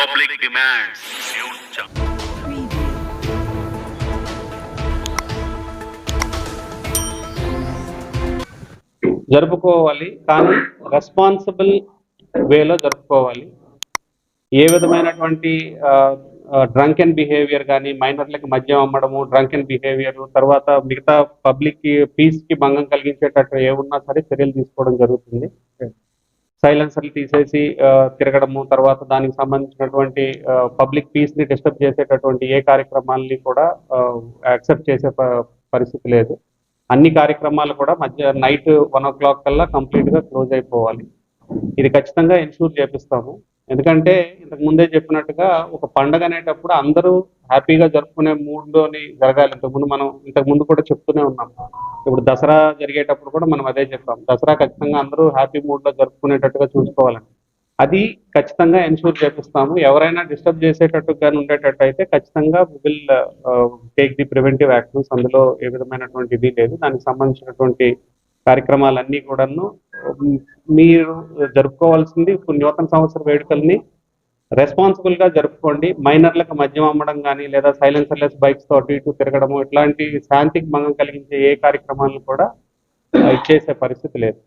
News Jungle. జరుపుకోవాలి కానీ responsible వేలో జరుపుకోవాలి. ఏ విధమైనటువంటి డ్రంక్ అండ్ బిహేవియర్ కానీ మైనర్లకి మద్యం అమ్మడము డ్రంక్ అండ్ బిహేవియర్ తర్వాత మిగతా పబ్లిక్కి పీస్కి భంగం కలిగించేటట్టు ఏమున్నా సరే చర్యలు తీసుకోవడం జరుగుతుంది. సైలెన్సర్లు తీసేసి తిరగడము తర్వాత దానికి సంబంధించినటువంటి పబ్లిక్ పీస్ని డిస్టర్బ్ చేసేటటువంటి ఏ కార్యక్రమాలని కూడా యాక్సెప్ట్ చేసే ప- పరిస్థితి లేదు. అన్ని కార్యక్రమాలు కూడా మధ్య నైట్ వన్ ఓ క్లాక్ కల్లా కంప్లీట్గా క్లోజ్ అయిపోవాలి. ఇది ఖచ్చితంగా ఇన్షూర్ చేపిస్తాము. ఎందుకంటే ఇంతకు ముందే చెప్పినట్టుగా ఒక పండగ అనేటప్పుడు అందరూ హ్యాపీగా జరుపుకునే మూడ్లోని జరగాలి. ఇంతకుముందు మనం ఇంతకు ముందు కూడా చెప్తూనే ఉన్నాం. ఇప్పుడు దసరా జరిగేటప్పుడు కూడా మనం అదే చెప్పాం. దసరా ఖచ్చితంగా అందరూ హ్యాపీ మూడ్లో జరుపుకునేటట్టుగా చూసుకోవాలని. అది ఖచ్చితంగా ఎన్షూర్ చేపిస్తాము. ఎవరైనా డిస్టర్బ్ చేసేటట్టు కానీ ఉండేటట్టు అయితే ఖచ్చితంగా will take the preventive actions. అందులో ఏ విధమైనటువంటి ఇది లేదు. దానికి సంబంధించినటువంటి కార్యక్రమాలన్నీ కూడాను మీరు జరుపుకోవాల్సింది ఇప్పుడు నూతన సంవత్సర వేడుకల్ని రెస్పాన్సిబుల్గా జరుపుకోండి. మైనర్లకు మద్యం అమ్మడం కానీ లేదా సైలెన్సర్లెస్ బైక్స్తో అటు ఇటు తిరగడము ఇట్లాంటి శాంతికి భంగం కలిగించే ఏ కార్యక్రమాలను కూడా చేసే ఇచ్చేసే పరిస్థితి లేదు.